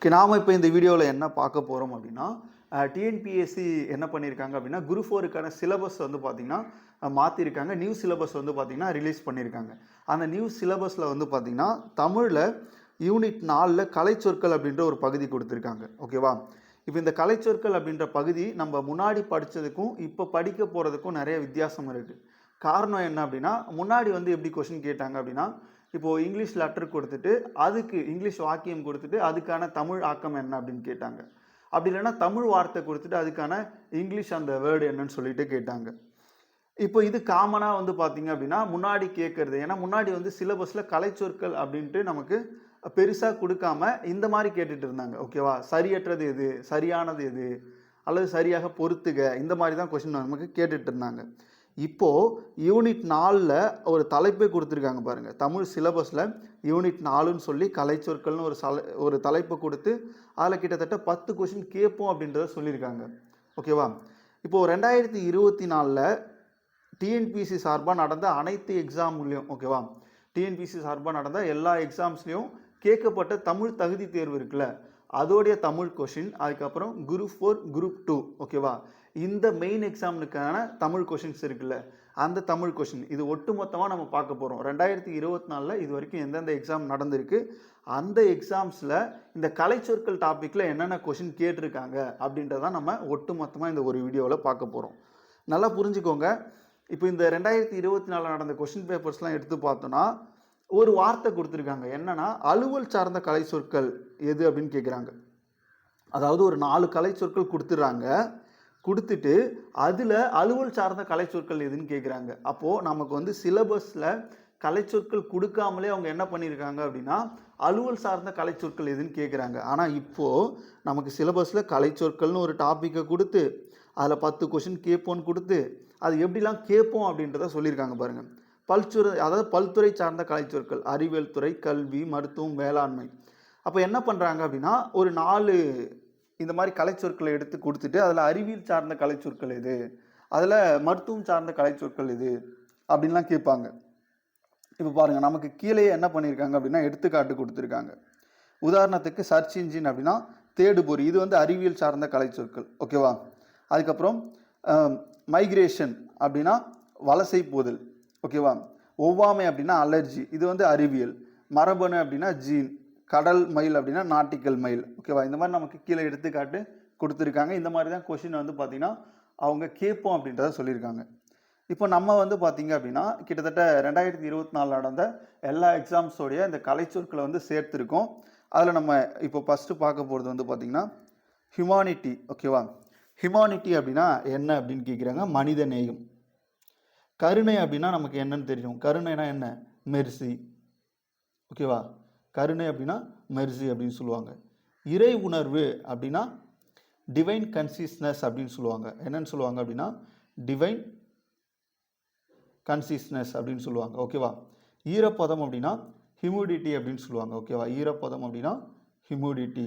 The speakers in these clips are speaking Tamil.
ஓகே நாம் இப்போ இந்த வீடியோவில் என்ன பார்க்க போகிறோம் அப்படின்னா டிஎன்பிஎஸ்சி என்ன பண்ணியிருக்காங்க அப்படின்னா குரு ஃபோருக்கான சிலபஸ் வந்து பார்த்திங்கன்னா மாற்றிருக்காங்க நியூ சிலபஸ் வந்து பார்த்திங்கன்னா ரிலீஸ் பண்ணியிருக்காங்க அந்த நியூ சிலபஸில் வந்து பார்த்திங்கன்னா தமிழில் யூனிட் நாலில் கலைச்சொற்கள் அப்படின்ற ஒரு பகுதி கொடுத்துருக்காங்க. ஓகேவா இப்போ இந்த கலைச்சொற்கள் அப்படின்ற பகுதி நம்ம முன்னாடி படித்ததுக்கும் இப்போ படிக்க போகிறதுக்கும் நிறைய வித்தியாசம் இருக்குது காரணம் என்ன அப்படின்னா முன்னாடி வந்து எப்படி கொஷின் கேட்டாங்க அப்படின்னா இப்போது இங்கிலீஷ் லெட்டர் கொடுத்துட்டு அதுக்கு இங்கிலீஷ் வாக்கியம் கொடுத்துட்டு அதுக்கான தமிழ் ஆக்கம் என்ன அப்படின்னு கேட்டாங்க. அப்படி இல்லைன்னா தமிழ் வார்த்தை கொடுத்துட்டு அதுக்கான இங்கிலீஷ் அந்த வேர்டு என்னன்னு சொல்லிட்டு கேட்டாங்க. இப்போ இது காமனாக வந்து பார்த்தீங்க அப்படின்னா முன்னாடி கேட்குறது ஏன்னா முன்னாடி வந்து சிலபஸில் கலைச்சொற்கள் அப்படின்ட்டு நமக்கு பெருசாக கொடுக்காம இந்த மாதிரி கேட்டுட்டு இருந்தாங்க. ஓகேவா சரியற்றது எது? சரியானது எது? அல்லது சரியாக பொறுத்துக இந்த மாதிரி தான் கொஷின் நமக்கு கேட்டுட்டு இருந்தாங்க. இப்போது யூனிட் நாலில் ஒரு தலைப்பே கொடுத்துருக்காங்க பாருங்கள் தமிழ் சிலபஸில் யூனிட் நாலுன்னு சொல்லி கலைச்சொற்கள்னு ஒரு சல ஒரு தலைப்பு கொடுத்து அதில் கிட்டத்தட்ட பத்து கொஷின் கேட்போம் அப்படின்றத சொல்லியிருக்காங்க. ஓகேவா? இப்போது ரெண்டாயிரத்தி இருபத்தி நாலில் டிஎன்பிசி சார்பாக நடந்த அனைத்து எக்ஸாம்லேயும் ஓகேவா? டிஎன்பிசி சார்பாக நடந்த எல்லா எக்ஸாம்ஸ்லேயும் கேட்கப்பட்ட தமிழ் தகுதி தேர்வு இருக்குல்ல அதோடைய தமிழ் கொஷின் அதுக்கப்புறம் குரூப் ஃபோர் குரூப் டூ ஓகேவா? இந்த மெயின் எக்ஸாமுக்கான தமிழ் கொஷின்ஸ் இருக்குல்ல அந்த தமிழ் கொஷின் இது ஒட்டுமொத்தமாக நம்ம பார்க்க போகிறோம் ரெண்டாயிரத்தி இருபத்தி நாலில் இது வரைக்கும் எந்தெந்த எக்ஸாம் நடந்திருக்கு அந்த எக்ஸாம்ஸில் இந்த கலைச்சொற்கள் டாப்பிக்கில் என்னென்ன கொஷின் கேட்டிருக்காங்க அப்படின்றத நம்ம ஒட்டுமொத்தமாக இந்த ஒரு வீடியோவில் பார்க்க போகிறோம் நல்லா புரிஞ்சுக்கோங்க. இப்போ இந்த ரெண்டாயிரத்தி இருபத்தி நாலில் நடந்த கொஷின் பேப்பர்ஸ்லாம் எடுத்து பார்த்தோன்னா ஒரு வார்த்தை கொடுத்துருக்காங்க. என்னென்னா அலுவல் சார்ந்த கலை சொற்கள் எது அப்படின்னு கேட்குறாங்க அதாவது ஒரு நாலு கலை சொற்கள் கொடுத்துட்றாங்க. கொடுத்துட்டு அதில் அலுவல் சார்ந்த கலை சொற்கள் எதுன்னு கேட்குறாங்க அப்போது நமக்கு வந்து சிலபஸில் கலைச்சொற்கள் கொடுக்காமலே அவங்க என்ன பண்ணியிருக்காங்க அப்படின்னா அலுவல் சார்ந்த கலைச்சொற்கள் எதுன்னு கேட்குறாங்க ஆனால் இப்போது நமக்கு சிலபஸில் கலைச்சொற்கள்னு ஒரு டாப்பிக்கை கொடுத்து அதில் பத்து கொஷின் கேட்போன்னு கொடுத்து அது எப்படிலாம் கேட்போம் அப்படின்றத சொல்லியிருக்காங்க பாருங்கள் பல்சுரை அதாவது பல்துறை சார்ந்த கலைச்சொற்கள் அறிவியல் துறை கல்வி மருத்துவம் வேளாண்மை. அப்போ என்ன பண்ணுறாங்க அப்படின்னா ஒரு நாலு இந்த மாதிரி கலைச்சொற்களை எடுத்து கொடுத்துட்டு அதில் அறிவியல் சார்ந்த கலைச்சொற்கள் எது? அதில் மருத்துவம் சார்ந்த கலைச்சொற்கள் எது? அப்படின்லாம் கேட்பாங்க. இப்போ பாருங்கள் நமக்கு கீழே என்ன பண்ணியிருக்காங்க அப்படின்னா எடுத்துக்காட்டு கொடுத்துருக்காங்க. உதாரணத்துக்கு சர்ச் இன்ஜின் அப்படின்னா தேடுபொறி இது வந்து அறிவியல் சார்ந்த கலைச்சொற்கள் ஓகேவா? அதுக்கப்புறம் மைக்ரேஷன் அப்படின்னா வலசை போதல் ஓகேவா? ஒவ்வாமை அப்படின்னா அலர்ஜி இது வந்து அறிவியல். மரபணு அப்படின்னா ஜீன். கடல் மயில் அப்படின்னா நாட்டிக்கல் மயில். ஓகேவா இந்த மாதிரி நமக்கு கீழே எடுத்துக்காட்டு கொடுத்துருக்காங்க. இந்த மாதிரி தான் கொஷின் வந்து பார்த்திங்கன்னா அவங்க கேட்போம் அப்படின்றத சொல்லியிருக்காங்க. இப்போ நம்ம வந்து பார்த்திங்க அப்படின்னா கிட்டத்தட்ட ரெண்டாயிரத்தி இருபத்தி நாலு நடந்த எல்லா எக்ஸாம்ஸோடைய இந்த கலைச்சொற்களை வந்து சேர்த்துருக்கோம். அதில் நம்ம இப்போ ஃபஸ்ட்டு பார்க்க போகிறது வந்து பார்த்திங்கன்னா ஹியூமானிட்டி ஓகேவா ஹியூமானிட்டி அப்படின்னா என்ன அப்படின்னு கேட்குறாங்க மனித நேயம். கருணை அப்படின்னா நமக்கு என்னன்னு தெரியும். கருணைனா என்ன? மெர்சி ஓகேவா கருணை அப்படின்னா மெர்சி அப்படின்னு சொல்லுவாங்க. இறை உணர்வு அப்படின்னா டிவைன் கன்சியஸ்னஸ் அப்படின்னு சொல்லுவாங்க. என்னன்னு சொல்லுவாங்க அப்படின்னா டிவைன் கன்சியஸ்னஸ் அப்படின்னு சொல்லுவாங்க. ஓகேவா ஈரப்பதம் அப்படின்னா ஹியூமிடிட்டி அப்படின்னு சொல்லுவாங்க. ஓகேவா ஈரப்பதம் அப்படின்னா ஹியூமிடிட்டி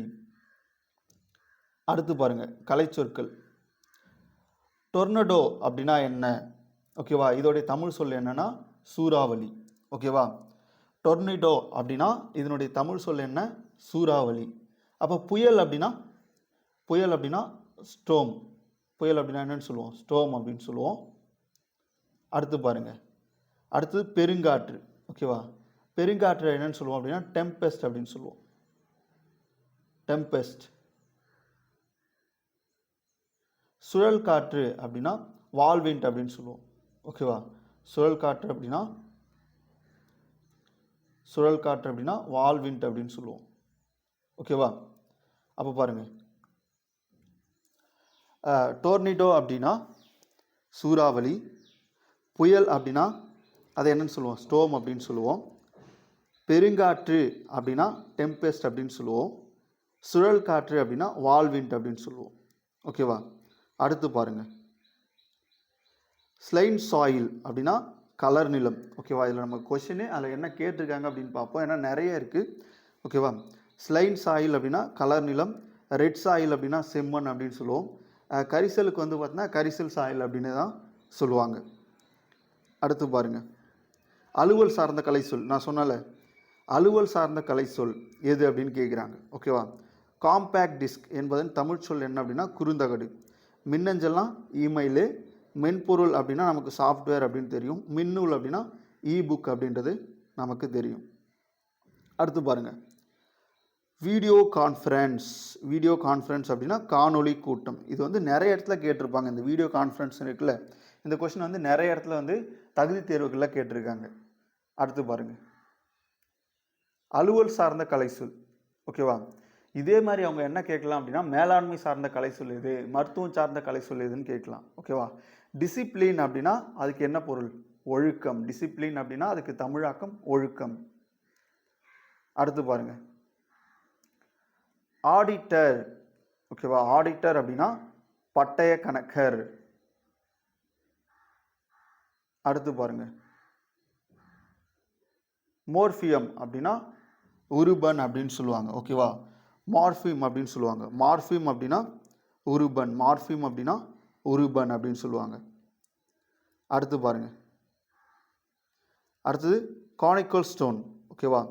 அடுத்து பாருங்கள் கலைச்சொற்கள். டொர்னடோ அப்படின்னா என்ன? ஓகேவா இதோடைய தமிழ் சொல் என்னன்னா சூறாவளி. ஓகேவா டொர்னிடோ அப்படின்னா இதனுடைய தமிழ் சொல் என்ன? சூறாவளி. அப்போ புயல் அப்படின்னா புயல் அப்படின்னா ஸ்டோம் புயல் அப்படின்னா என்னன்னு சொல்லுவோம்? ஸ்டோம் அப்படின்னு சொல்லுவோம். அடுத்து பாருங்கள் அடுத்தது பெருங்காற்று. ஓகேவா பெருங்காற்று என்னன்னு சொல்லுவோம் அப்படின்னா டெம்பெஸ்ட் அப்படின்னு சொல்லுவோம். டெம்பெஸ்ட் சுழல் காற்று அப்படின்னா வால்விண்ட் அப்படின்னு சொல்லுவோம். ஓகேவா சுழல் காற்று அப்படின்னா சுழல் காற்று அப்படின்னா வால்விண்ட் அப்படின்னு சொல்லுவோம். ஓகேவா அப்போ பாருங்கள் டோர்னிடோ அப்படின்னா சூறாவளி புயல் அப்படின்னா அதை என்னன்னு சொல்லுவோம்? ஸ்டோம் அப்படின்னு சொல்லுவோம். பெருங்காற்று அப்படின்னா டெம்பெஸ்ட் அப்படின்னு சொல்லுவோம். சுழல் காற்று அப்படின்னா வால்விண்ட் அப்படின்னு சொல்லுவோம். ஓகேவா அடுத்து பாருங்கள் ஸ்லைன் சாயில் அப்படின்னா கலர் நிலம். ஓகேவா இதில் நம்ம கொஷினு அதில் என்ன கேட்டிருக்காங்க அப்படின்னு பார்ப்போம். ஏன்னா நிறைய இருக்குது ஓகேவா ஸ்லைன் சாயில் அப்படின்னா கலர் நிலம். ரெட் சாயில் அப்படின்னா செம்மண் அப்படின்னு சொல்லுவோம். கரிசலுக்கு வந்து பார்த்தீங்கன்னா கரிசல் சாயில் அப்படின்னு தான் சொல்லுவாங்க. அடுத்து பாருங்கள் அலுவல் சார்ந்த கலை சொல். நான் சொன்னல அலுவல் சார்ந்த கலை சொல் எது அப்படின்னு கேட்குறாங்க ஓகேவா காம்பேக்ட் டிஸ்க் என்பதன் தமிழ் சொல் என்ன அப்படின்னா குறுந்தகடு. மின்னஞ்சல்லாம் இமெயிலு மென்பொருள் அப்படின்னா நமக்கு சாஃப்ட்வேர் அப்படின்னு தெரியும். மின்னூல் அப்படின்னா இபுக் அப்படின்றது நமக்கு தெரியும். அடுத்து பாருங்கள் வீடியோ கான்ஃபரன்ஸ் வீடியோ கான்ஃபரன்ஸ் அப்படின்னா காணொளி கூட்டம். இது வந்து நிறைய இடத்துல கேட்டிருப்பாங்க. இந்த வீடியோ கான்ஃபரன்ஸ் இருக்குல்ல இந்த கொஷின் வந்து நிறைய இடத்துல வந்து தகுதி தேர்வுகளில் கேட்டிருக்காங்க. அடுத்து பாருங்கள் அலுவல் சார்ந்த கலைச்சொல் ஓகேவா இதே மாதிரி அவங்க என்ன கேட்கலாம் அப்படின்னா மேலாண்மை சார்ந்த கலைச்சொல் எது மருத்துவம் சார்ந்த கலை சொல் எதுன்னு கேட்கலாம். ஓகேவா டிசிப்ளின் அப்படின்னா அதுக்கு என்ன பொருள்? ஒழுக்கம். டிசிப்ளின் அப்படின்னா அதுக்கு தமிழாக்கம் ஒழுக்கம். அடுத்து பாருங்க. ஆடிட்டர் ஓகேவா ஆடிட்டர் அப்படின்னா பட்டய கணக்கர். அடுத்து பாருங்க. மோர்ஃபியம் அப்படின்னா உருபன் அப்படின்னு சொல்லுவாங்க. ஓகேவா மார்ஃபிம் அப்படின்னு சொல்லுவாங்க. மார்ஃபிம் அப்படின்னா உருபன். மார்ஃபிம் அப்படின்னா உருபன் அப்படின்னு சொல்லுவாங்க. அடுத்து பாருங்க. அடுத்தது கானிக்கல் ஸ்டோன் ஓகேவா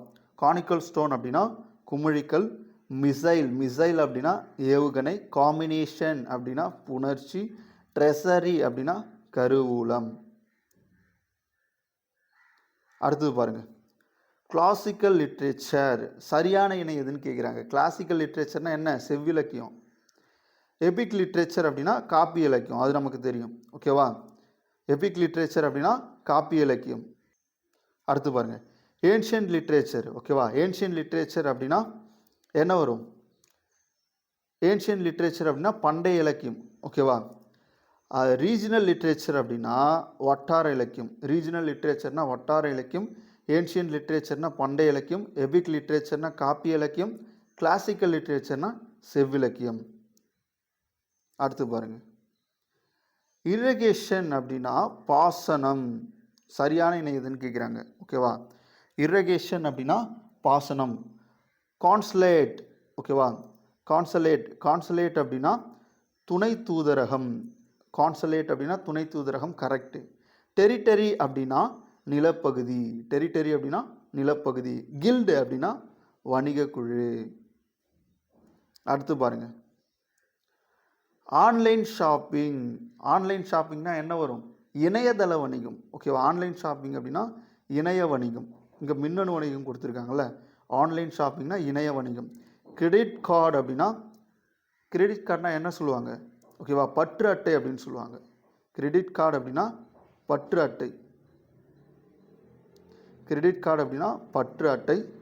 கானிக்கல் ஸ்டோன் அப்படின்னா குமிழிக்கல் மிசைல் மிசைல் அப்படின்னா ஏவுகணை காம்பினேஷன் அப்படின்னா புணர்ச்சி ட்ரெசரி அப்படின்னா கருவூலம். அடுத்தது பாருங்க. கிளாசிக்கல் லிட்ரேச்சர் சரியான இணை எதுன்னு கேட்குறாங்க கிளாசிக்கல் லிட்ரேச்சர்னால் என்ன? செவ்விலக்கியம் எபிக் லிட்ரேச்சர் அப்படின்னா காப்பி இலக்கியம். அது நமக்கு தெரியும். ஓகேவா எபிக் லிட்ரேச்சர் அப்படின்னா காப்பி இலக்கியம். அடுத்து பாருங்கள் ஏன்ஷியன்ட் லிட்ரேச்சர் ஓகேவா ஏன்ஷியன்ட் லிட்ரேச்சர் அப்படின்னா என்ன வரும்? ஏன்ஷியன்ட் லிட்ரேச்சர் அப்படின்னா பண்டைய இலக்கியம். ஓகேவா ரீஜனல் லிட்ரேச்சர் அப்படின்னா வட்டார இலக்கியம். ரீஜனல் லிட்ரேச்சர்னா வட்டார இலக்கியம். ஏன்ஷியன்ட் லிட்ரேச்சர்னா பண்டைய இலக்கியம். எபிக் லிட்ரேச்சர்னா காப்பி இலக்கியம். கிளாசிக்கல் லிட்ரேச்சர்னா செவ்விலக்கியம். அடுத்து பாருங்கள் இரிகேஷன் அப்படின்னா பாசனம். சரியான இணை எதுன்னு கேட்குறாங்க ஓகேவா இரிகேஷன் அப்படின்னா பாசனம். கான்சுலேட் ஓகேவா கான்சலேட் கான்சலேட் அப்படின்னா துணை தூதரகம். கான்சலேட் அப்படின்னா துணை தூதரகம் கரெக்டு டெரிட்டரி அப்படின்னா நிலப்பகுதி. டெரிட்டரி அப்படின்னா நிலப்பகுதி. கில்டு அப்படின்னா வணிக குழு. அடுத்து பாருங்கள் ஆன்லைன் ஷாப்பிங் ஆன்லைன் ஷாப்பிங்னா என்ன வரும்? இணையதள வணிகம். ஓகேவா? ஆன்லைன் ஷாப்பிங் அப்படின்னா இணைய வணிகம். இங்கே மின்னணு வணிகம் கொடுத்துருக்காங்கல்ல. ஆன்லைன் ஷாப்பிங்னா இணைய வணிகம். கிரெடிட் கார்டு அப்படின்னா கிரெடிட் கார்டுனா என்ன சொல்லுவாங்க? ஓகேவா? பற்று அட்டை அப்படின்னு சொல்லுவாங்க. கிரெடிட் கார்டு அப்படின்னா பற்று அட்டை. கிரெடிட் கார்டு அப்படின்னா பற்று அட்டை.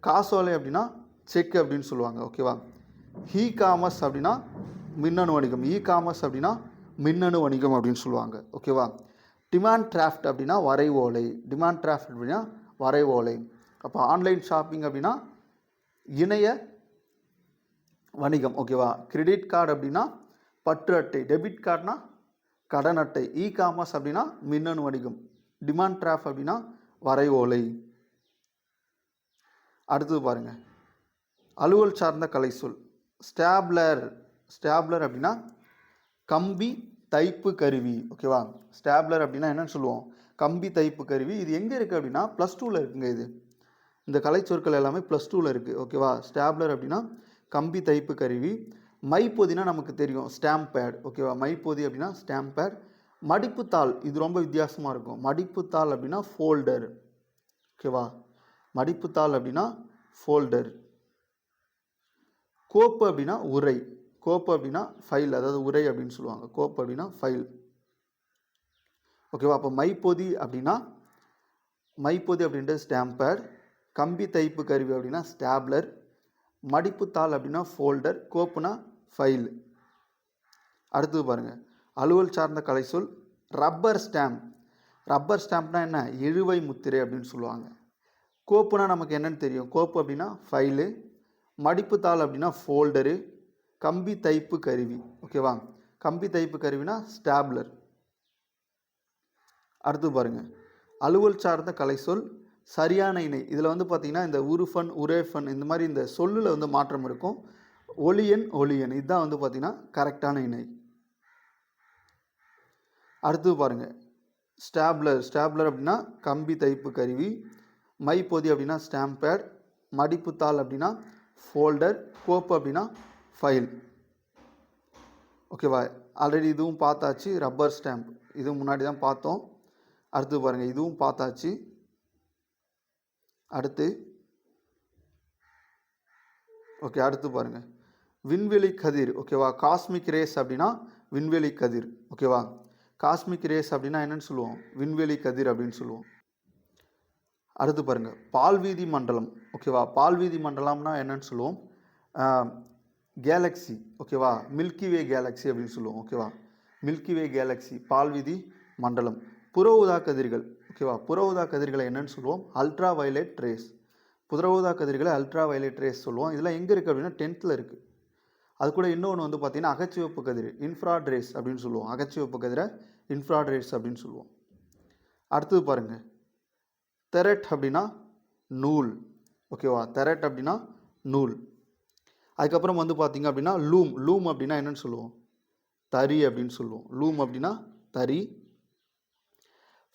காசோலை அப்படின்னா செக் அப்படின்னு சொல்லுவாங்க. ஓகேவா? இ காமர்ஸ் அப்படின்னா மின்னணு வணிகம். இ காமர்ஸ் அப்படின்னா மின்னணு வணிகம் அப்படின்னு சொல்லுவாங்க. ஓகேவா டிமாண்ட் டிராஃப்ட் அப்படின்னா வரைவோலை டிமாண்ட் டிராஃப்ட் அப்படின்னா வரைவோலை அப்போ ஆன்லைன் ஷாப்பிங் அப்படின்னா இணைய வணிகம். ஓகேவா கிரெடிட் கார்டு அப்படின்னா பற்று அட்டை. டெபிட் கார்டுனா கடன் அட்டை. இ காமர்ஸ் அப்படின்னா மின்னணு வணிகம். டிமாண்ட் டிராஃப்ட் அப்படின்னா வரைவோலை அடுத்தது பாருங்கள் அலுவல் சார்ந்த கலை சொல். ஸ்டாப்லர் ஸ்டாப்லர் அப்படின்னா கம்பி தைப்பு கருவி ஓகேவா? ஸ்டாப்லர் அப்படின்னா என்னன்னு சொல்லுவோம். கம்பி தைப்பு கருவி இது எங்கே இருக்குது அப்படின்னா ப்ளஸ் டூவில் இருக்குங்க இது. இந்த கலைச்சொற்கள் எல்லாமே ப்ளஸ் டூவில் இருக்குது ஓகேவா? ஸ்டாப்லர் அப்படின்னா கம்பி தைப்பு கருவி. மைப்பொதினா நமக்கு தெரியும் ஸ்டாம்ப் பேட் ஓகேவா? மைப்பொதி அப்படின்னா ஸ்டாம்ப் பேட் மடிப்புத்தாள் இது ரொம்ப வித்தியாசமாக இருக்கும். மடிப்புத்தாள் அப்படின்னா ஃபோல்டர் ஓகேவா? மடிப்புத்தாள் அப்படின்னா ஃபோல்டர் கோப்பு அப்படின்னா உரை. கோப்பு அப்படின்னா ஃபைல் அதாவது உரை அப்படின்னு சொல்லுவாங்க. கோப்பு அப்படின்னா ஃபைல் ஓகேவா அப்போ மைப்பொதி அப்படின்னா மைப்பொதி அப்படின்றது ஸ்டாம்பர் கம்பி தைப்பு கருவி அப்படின்னா ஸ்டாப்லர் மடிப்புத்தாள் அப்படின்னா ஃபோல்டர் கோப்புனா ஃபைல் அடுத்தது பாருங்கள் அலுவல் சார்ந்த கலை சொல் ரப்பர் ஸ்டாம்ப் ரப்பர் ஸ்டாம்ப்னா என்ன? இழுவை முத்திரை அப்படின்னு சொல்லுவாங்க. கோப்புனா நமக்கு என்னென்னு தெரியும்? கோப்பு அப்படின்னா ஃபைலு மடிப்புத்தாள் அப்படின்னா ஃபோல்டரு கம்பி தைப்பு கருவி. ஓகேவா கம்பி தைப்பு கருவினா ஸ்டாப்லர் அடுத்து பாருங்கள் அலுவல் சார்ந்த கலை சொல் சரியான இணை. இதில் வந்து பார்த்தீங்கன்னா இந்த உருஃபன் உரேஃபன் இந்த மாதிரி இந்த சொல்லில் வந்து மாற்றம் இருக்கும். ஒளியன் ஒளியன். இதுதான் வந்து பார்த்தீங்கன்னா கரெக்டான இணை. அடுத்து பாருங்கள் ஸ்டாப்லர் ஸ்டாப்லர் அப்படின்னா கம்பி தைப்பு கருவி. மைப்பொதி அப்படின்னா ஸ்டாம்ப் பேட் மடிப்புத்தாள் அப்படின்னா ஃபோல்டர் கோப்பு அப்படின்னா ஃபைல் ஓகேவா ஆல்ரெடி இதுவும் பார்த்தாச்சு ரப்பர் ஸ்டாம்ப் இதுவும் முன்னாடி தான் பார்த்தோம். அடுத்து பாருங்கள் இதுவும் பார்த்தாச்சு. அடுத்து ஓகே அடுத்து பாருங்கள் விண்வெளி கதிர் ஓகேவா காஸ்மிக் ரேஸ் அப்படின்னா விண்வெளி கதிர் ஓகேவா காஸ்மிக் ரேஸ் அப்படின்னா என்னென்னு சொல்லுவோம்? விண்வெளி கதிர் அப்படின்னு சொல்லுவோம். அடுத்து பாருங்கள் பால்வீதி மண்டலம் ஓகேவா பால்வீதி மண்டலம்னா என்னன்னு சொல்லுவோம். கேலக்ஸி ஓகேவா மில்கி வே? கேலக்ஸி அப்படின்னு சொல்லுவோம் ஓகேவா மில்கி வே கேலக்ஸி பால்வீதி மண்டலம். புற ஊதா கதிர்கள் ஓகேவா புற ஊதா கதிர்களை என்னன்னு சொல்லுவோம்? அல்ட்ரா வயலட் ரேஸ் புற ஊதா கதிர்களை அல்ட்ரா வயலட் ரேஸ் சொல்லுவோம். இதெல்லாம் எங்கே இருக்குது அப்படின்னா டென்த்தில் இருக்குது அது கூட இன்னொன்று வந்து பார்த்தீங்கன்னா அகச்சிவப்பு கதிர் இன்ஃப்ராட் ரேஸ் அப்படின்னு சொல்லுவோம். அகச்சிவப்பு கதிரை இன்ஃப்ராட் ரேஸ் அப்படின்னு சொல்லுவோம். அடுத்தது பாருங்கள் தெரட் அப்படின்னா நூல். ஓகேவா தெரட் அப்படின்னா நூல். அதுக்கப்புறம் வந்து பார்த்தீங்க அப்படின்னா லூம். லூம் அப்படின்னா என்னென்னு சொல்லுவோம்? தறி அப்படின்னு சொல்லுவோம். லூம் அப்படின்னா தறி.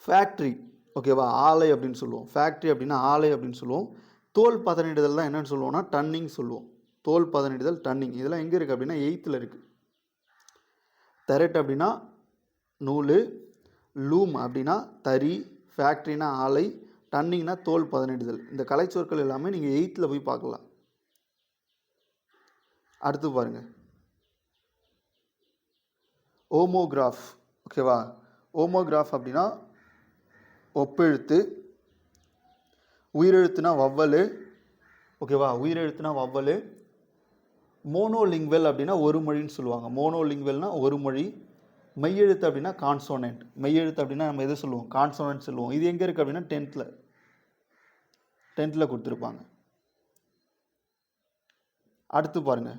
ஃபேக்ட்ரி ஓகேவா ஆலை அப்படின்னு சொல்லுவோம். ஃபேக்ட்ரி அப்படின்னா ஆலை அப்படின்னு சொல்லுவோம். தோல் பதனிடுதல் தான் என்னன்னு சொல்லுவோம்னா டன்னிங் சொல்லுவோம். தோல் பதனிடுதல் டன்னிங் இதெல்லாம் எங்கே இருக்குது அப்படின்னா எயித்தில் இருக்குது தெரட் அப்படின்னா நூல். லூம் அப்படின்னா தறி. ஃபேக்ட்ரினா ஆலை. டன்னிங்னா தோல் பதனிடுதல். இந்த கலைச்சொற்கள் எல்லாமே நீங்கள் எயித்தில் போய் பார்க்கலாம். அடுத்து பாருங்கள் ஓமோகிராஃப். ஓகேவா? ஓமோகிராஃப் அப்படின்னா ஒப்பெழுத்து உயிரெழுத்துனா வவ்வல் ஓகேவா? உயிரெழுத்துனா வவ்வல். மோனோலிங்வெல் அப்படின்னா ஒரு மொழின்னு சொல்லுவாங்க. மோனோலிங்வெல்னா ஒரு மொழி. மெய்யெழுத்து அப்படின்னா கான்சோனன்ட். மெய்யெழுத்து அப்படின்னா நம்ம எது சொல்லுவோம்? கான்சோனன்ட் சொல்லுவோம். இது எங்கே இருக்குது அப்படின்னா டென்த்தில் டென்த்தில் கொடுத்துருப்பாங்க. அடுத்து பாருங்க.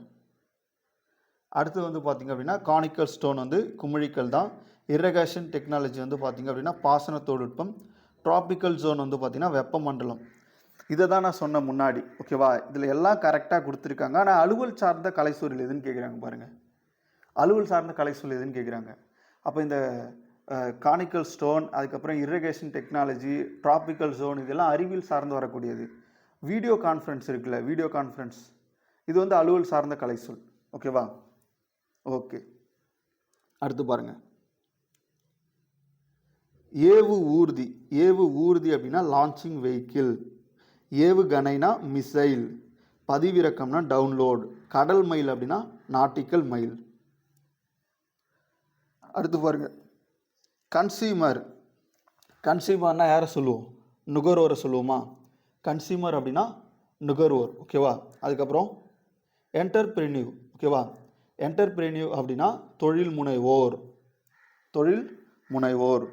அடுத்து வந்து பார்த்திங்க அப்படின்னா கானிக்கல் ஸ்டோன் வந்து குமிழிக்கல் தான். இரகேஷன் டெக்னாலஜி வந்து பார்த்திங்க அப்படின்னா பாசன தொழில்நுட்பம் ட்ராபிக்கல் ஜோன் வந்து பார்த்திங்கன்னா வெப்பமண்டலம். இதை தான் நான் சொன்ன முன்னாடி ஓகேவா இதில் எல்லாம் கரெக்டாக கொடுத்துருக்காங்க. ஆனால் அலுவல் சார்ந்த கலைசூழல் எதுன்னு கேட்குறாங்க பாருங்கள் அலுவல் சார்ந்த கலைசூழல் எதுன்னு கேட்குறாங்க அப்போ இந்த கானிக்கல் ஸ்டோன் அதுக்கப்புறம் இரிகேஷன் டெக்னாலஜி ட்ராபிக்கல் ஜோன் இதெல்லாம் அறிவியல் சார்ந்து வரக்கூடியது. வீடியோ கான்ஃபரன்ஸ் இருக்குல்ல வீடியோ கான்ஃபரன்ஸ் இது வந்து அலுவல் சார்ந்த கலை சொல். ஓகேவா ஓகே அடுத்து பாருங்க. ஏவு ஊர்தி. ஏவு ஊர்தி அப்படின்னா லான்ச்சிங் வெஹிக்கிள் ஏவுகணைனா மிசைல் பதிவிறக்கம்னா டவுன்லோடு கடல் மைல் அப்படின்னா நாட்டிக்கல் மைல் அடுத்து பாருங்கள் கன்சியூமர் கன்சியூமர்னா யாரை சொல்லுவோம்? நுகர்வோரை சொல்லுவோமா? கன்சியூமர் அப்படின்னா நுகர்வோர் ஓகேவா அதுக்கப்புறம் என்டர்பிரினியூ ஓகேவா என்டர்பிரினியூ அப்படின்னா தொழில் முனைவோர். தொழில் முனைவோர்.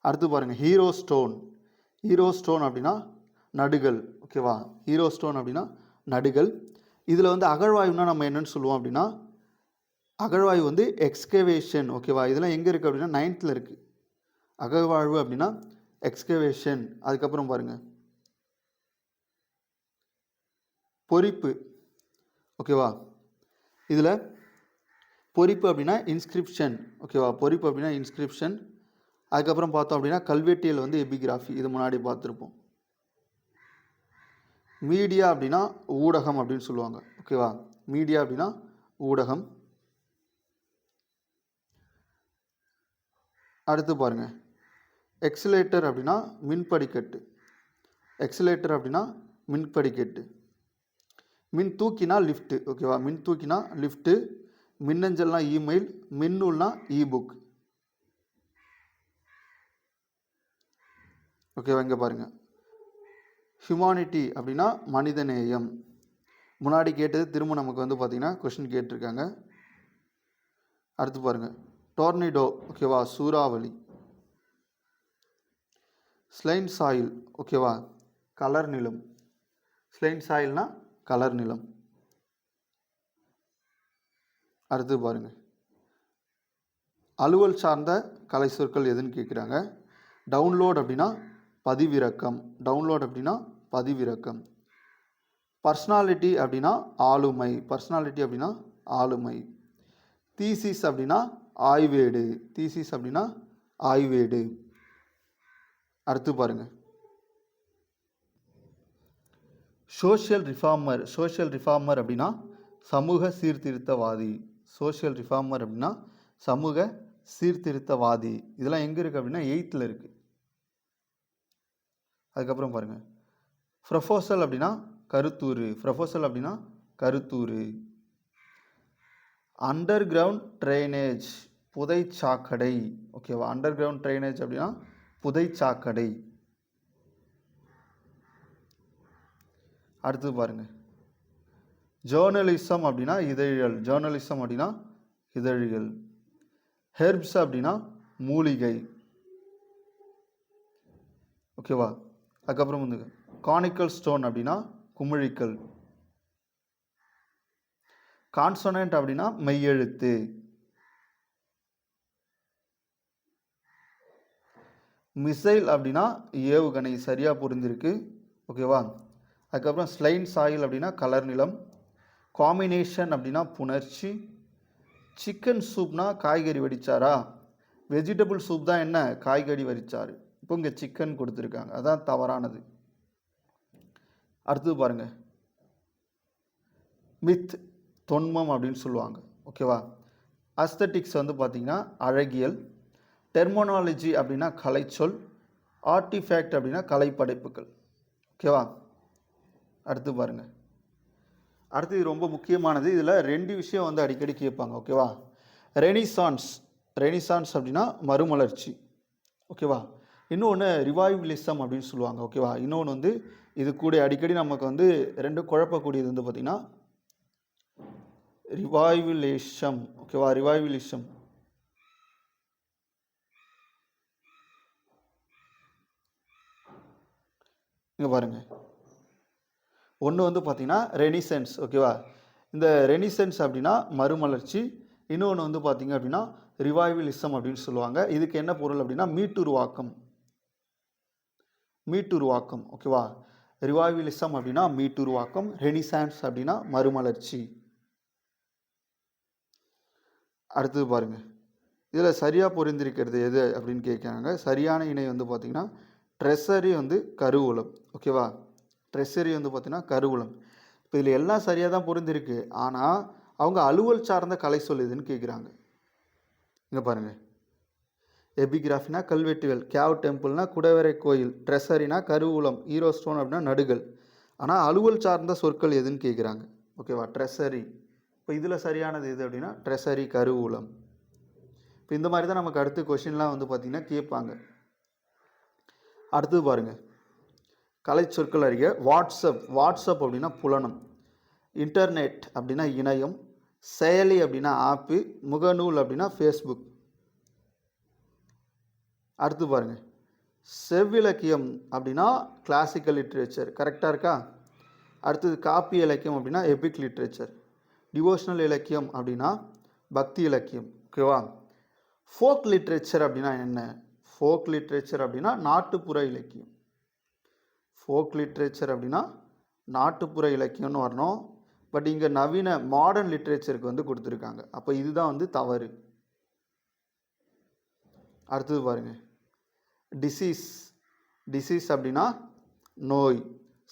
அடுத்து பாருங்கள் ஹீரோ ஸ்டோன் ஹீரோ ஸ்டோன் அப்படின்னா நடுகள் ஓகேவா ஹீரோ ஸ்டோன் அப்படின்னா நடுகள். இதில் வந்து அகழ்வாய்வுனா நம்ம என்னென்னு சொல்லுவோம் அப்படின்னா அகழ்வாய்வு வந்து எக்ஸ்கவேஷன் ஓகேவா இதெல்லாம் எங்கே இருக்குது அப்படின்னா நைன்த்தில் இருக்குது அகழ்வாழ்வு அப்படின்னா எக்ஸ்கவேஷன் அதுக்கப்புறம் பாருங்கள் பொறிப்பு ஓகேவா இதில் பொறிப்பு அப்படின்னா இன்ஸ்கிரிப்ஷன் ஓகேவா பொறிப்பு அப்படின்னா இன்ஸ்கிரிப்ஷன் அதுக்கப்புறம் பார்த்தோம் அப்படின்னா கல்வெட்டியல் வந்து எபிகிராஃபி இது முன்னாடி பார்த்துருப்போம். மீடியா அப்படின்னா ஊடகம் அப்படின்னு சொல்லுவாங்க ஓகேவா மீடியா அப்படின்னா ஊடகம். அடுத்து பாருங்க. எக்ஸிலேட்டர் அப்படின்னா மின்படிக்கட்டு. எக்ஸிலேட்டர் அப்படின்னா மின்படிக்கட்டு. மின் தூக்கினா லிஃப்ட்டு ஓகேவா மின் தூக்கினா லிஃப்ட்டு மின்னஞ்சல்னா இமெயில் மின்னூல்னா இபுக் ஓகேவா இங்கே பாருங்கள் ஹியூமானிட்டி அப்படின்னா மனிதநேயம். முன்னாடி கேட்டது திரும்ப நமக்கு வந்து பார்த்திங்கன்னா கொஷின் கேட்டிருக்காங்க. அடுத்து பாருங்கள் டோர்னிடோ ஓகேவா சூறாவளி. ஸ்லைன் சாயில் ஓகேவா கலர் நிலம். ஸ்லைன் சாயில்னா கலர் நிலம். அடுத்து பாருங்க. அலுவல் சார்ந்த கலை சொற்கள் எதுன்னு கேட்குறாங்க? டவுன்லோட் அப்படின்னா பதிவிறக்கம். டவுன்லோட் அப்படின்னா பதிவிறக்கம். பர்சனாலிட்டி அப்படின்னா ஆளுமை. பர்சனாலிட்டி அப்படின்னா ஆளுமை. தீசிஸ் அப்படின்னா ஆய்வேடு தீசிஸ் அப்படின்னா ஆய்வேடு. அடுத்து பாருங்க. சோஷியல் ரிஃபார்மர் சோஷியல் ரிஃபார்மர் அப்படின்னா சமூக சீர்திருத்தவாதி. சோஷியல் ரிஃபார்மர் அப்படின்னா சமூக சீர்திருத்தவாதி. இதெல்லாம் எங்கே இருக்குது அப்படின்னா எயித்தில் இருக்குது அதுக்கப்புறம் பாருங்கள் ப்ரொஃபோசல் அப்படின்னா கருத்தூர் ப்ரொஃபோசல் அப்படின்னா கருத்தூர் அண்டர் கிரவுண்ட் ட்ரைனேஜ் புதை சாக்கடை ஓகேவா அண்டர் கிரவுண்ட் ட்ரைனேஜ் அப்படின்னா புதைச்சாக்கடை. அடுத்து அடுத்தது ஜேர்னலிசம் அப்படின்னா இதழியல். ஜேர்னலிசம் அப்படின்னா இதழியல். ஹெர்ப்ஸ் அப்படின்னா மூலிகை. ஓகேவா அதுக்கப்புறம் வந்து கானிக்கல் ஸ்டோன் அப்படின்னா குமிழிக்கல். கான்சோனன்ட் அப்படின்னா மெய்யெழுத்து. மிசைல் அப்படின்னா ஏவுகணை சரியாக புரிஞ்சிருக்கு. ஓகேவா? அதுக்கப்புறம் ஸ்லைன் சாயில் அப்படின்னா கலர் நிலம். காம்பினேஷன் அப்படின்னா புணர்ச்சி. சிக்கன் சூப்னா காய்கறி வடிச்சாரா? வெஜிடபிள் சூப் தான் என்ன? காய்கறி வரிச்சார் இப்போ இங்கே சிக்கன் கொடுத்துருக்காங்க. அதுதான் தவறானது. அடுத்தது பாருங்கள் மித். தொன்மம் அப்படின்னு சொல்லுவாங்க. ஓகேவா அஸ்தட்டிக்ஸ் வந்து பார்த்திங்கன்னா அழகியல் டெர்மோனாலஜி அப்படின்னா கலைச்சொல் ஆர்டிஃபேக்ட் அப்படின்னா கலைப்படைப்புகள். ஓகேவா அடுத்து பாருங்கள் அடுத்து இது ரொம்ப முக்கியமானது. இதில் ரெண்டு விஷயம் வந்து அடிக்கடி கேட்பாங்க. ஓகேவா ரெனிசான்ஸ் ரெனிசான்ஸ் அப்படின்னா மறுமலர்ச்சி. ஓகேவா இன்னொன்று ரிவைவலிசம் அப்படின்னு சொல்லுவாங்க. ஓகேவா இன்னொன்று வந்து இது கூட அடிக்கடி நமக்கு வந்து ரெண்டு குழப்பக்கூடியது வந்து பார்த்திங்கன்னா ரிவைவலேஷம் ஓகேவா ரிவைவலிசம் இங்கே பாருங்கள் ஒன்று வந்து பார்த்தீங்கன்னா ரெனிசென்ஸ் ஓகேவா இந்த ரெனிசென்ஸ் அப்படின்னா மறுமலர்ச்சி. இன்னொன்று வந்து பார்த்தீங்க அப்படின்னா ரிவைவலிசம் அப்படின்னு சொல்லுவாங்க. இதுக்கு என்ன பொருள் அப்படின்னா மீட்டுருவாக்கம். மீட்டுருவாக்கம். ஓகேவா ரிவைவலிசம் அப்படின்னா மீட்டுருவாக்கம். ரெனிசான்ஸ் அப்படின்னா மறுமலர்ச்சி. அடுத்தது பாருங்கள் இதில் சரியாக பொருந்திருக்கிறது எது அப்படின்னு கேட்குறாங்க. சரியான இணை வந்து பார்த்திங்கன்னா ட்ரெஸ்ஸரி வந்து கருவூலம். ஓகேவா ட்ரெஸ்ஸரி வந்து பார்த்திங்கன்னா கருவூலம். இப்போ இதில் எல்லாம் சரியாக தான் பொருந்திருக்கு. ஆனால் அவங்க அலுவல் சார்ந்த கலை சொல்லுதுன்னு கேட்குறாங்க. இங்கே பாருங்கள் எபிகிராஃபினா கல்வெட்டுகள் கேவ் டெம்பிள்னா குடவரை கோயில் ட்ரெஸ்ஸரினா கருவூலம் ஈரோ ஸ்டோன் அப்படின்னா நடுகள். ஆனால் அலுவல் சார்ந்த சொற்கள் எதுன்னு கேட்குறாங்க. ஓகேவா ட்ரெஸ்ஸரி இப்போ இதில் சரியானது எது அப்படின்னா ட்ரெஸ்ஸரி கருவூலம் இப்போ இந்த மாதிரி தான் நமக்கு அடுத்த கொஷின்லாம் வந்து பார்த்திங்கன்னா கேட்பாங்க. அடுத்தது பாருங்கள் கலை சொற்கள் அறிக வாட்ஸ்அப் வாட்ஸ்அப் அப்படின்னா புலனம். இன்டர்நெட் அப்படின்னா இணையம். செயலி அப்படின்னா ஆப்பு. முகநூல் அப்படின்னா ஃபேஸ்புக் அடுத்து பாருங்கள் செவ்விலக்கியம் அப்படின்னா கிளாசிக்கல் லிட்ரேச்சர் கரெக்டாக இருக்கா? அடுத்தது காப்பி இலக்கியம் அப்படின்னா எபிக் லிட்ரேச்சர் டிவோஷனல் இலக்கியம் அப்படின்னா பக்தி இலக்கியம் ஓகேவா ஃபோக் லிட்ரேச்சர் அப்படின்னா என்ன? ஃபோக் லிட்ரேச்சர் அப்படின்னா நாட்டுப்புற இலக்கியம். ஃபோக் லிட்ரேச்சர் அப்படின்னா நாட்டுப்புற இலக்கியம்னு வரணும். பட் இங்கே நவீன மாடர்ன் லிட்ரேச்சருக்கு வந்து கொடுத்துருக்காங்க. அப்போ இதுதான் வந்து தவறு. அடுத்தது பாருங்கள் டிசீஸ் டிசீஸ் அப்படின்னா நோய்.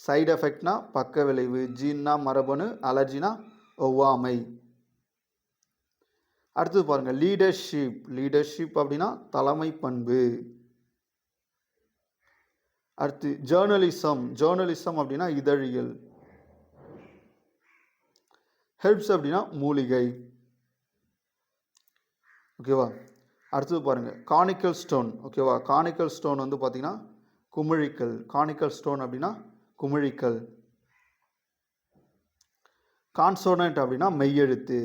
சைடு எஃபெக்ட்னா பக்க விளைவு ஜீன்னா மரபணு அலர்ஜினா ஒவ்வாமை. அடுத்தது பாருங்கள் லீடர்ஷிப் லீடர்ஷிப் அப்படின்னா தலைமை பண்பு. அடுத்து ஜேர்னலிசம் ஜேர்னலிசம் அப்படின்னா இதழியல். ஹெல்ப்ஸ் அப்படின்னா மூலிகை. ஓகேவா அடுத்தது பாருங்கள் கானிக்கல் ஸ்டோன் ஓகேவா கானிக்கல் ஸ்டோன் வந்து பார்த்திங்கன்னா குமிழிக்கல். கானிக்கல் ஸ்டோன் அப்படின்னா குமிழிக்கல். கான்சோனன்ட் அப்படின்னா மெய்யெழுத்து.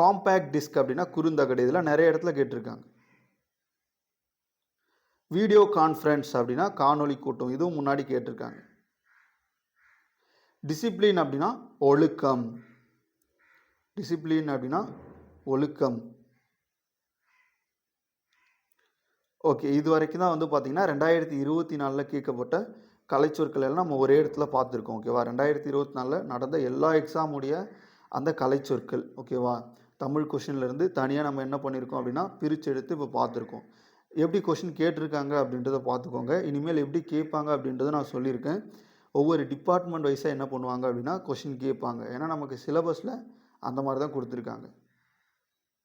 காம்பேக்ட் டிஸ்க் அப்படின்னா குறுந்தகடு இதெல்லாம் நிறைய இடத்துல கேட்டிருக்காங்க. வீடியோ கான்ஃபரன்ஸ் அப்படின்னா காணொலி கூட்டம் இதுவும் முன்னாடி கேட்டிருக்காங்க. டிசிப்ளின் அப்படின்னா ஒழுக்கம். டிசிப்ளின் அப்படின்னா ஒழுக்கம். ஓகே இது வரைக்கும் தான் வந்து பார்த்தீங்கன்னா ரெண்டாயிரத்தி இருபத்தி நாலில் கேட்கப்பட்ட கலைச்சொற்கள் எல்லாம் நம்ம ஒரே இடத்துல பார்த்துருக்கோம் ஓகேவா ரெண்டாயிரத்தி இருபத்தி நாலில் நடந்த எல்லா எக்ஸாமுடைய அந்த கலைச்சொற்கள் ஓகேவா தமிழ் கொஷின்லேருந்து தனியாக நம்ம என்ன பண்ணியிருக்கோம் அப்படின்னா பிரித்து எடுத்து இப்போ பார்த்துருக்கோம். எப்படி கொஷின் கேட்டிருக்காங்க அப்படின்றத பார்த்துக்கோங்க. இனிமேல் எப்படி கேட்பாங்க அப்படின்றத நான் சொல்லியிருக்கேன். ஒவ்வொரு டிபார்ட்மெண்ட் வைஸாக என்ன பண்ணுவாங்க அப்படின்னா கொஷின் கேட்பாங்க. ஏன்னா நமக்கு சிலபஸில் அந்த மாதிரி தான் கொடுத்துருக்காங்க.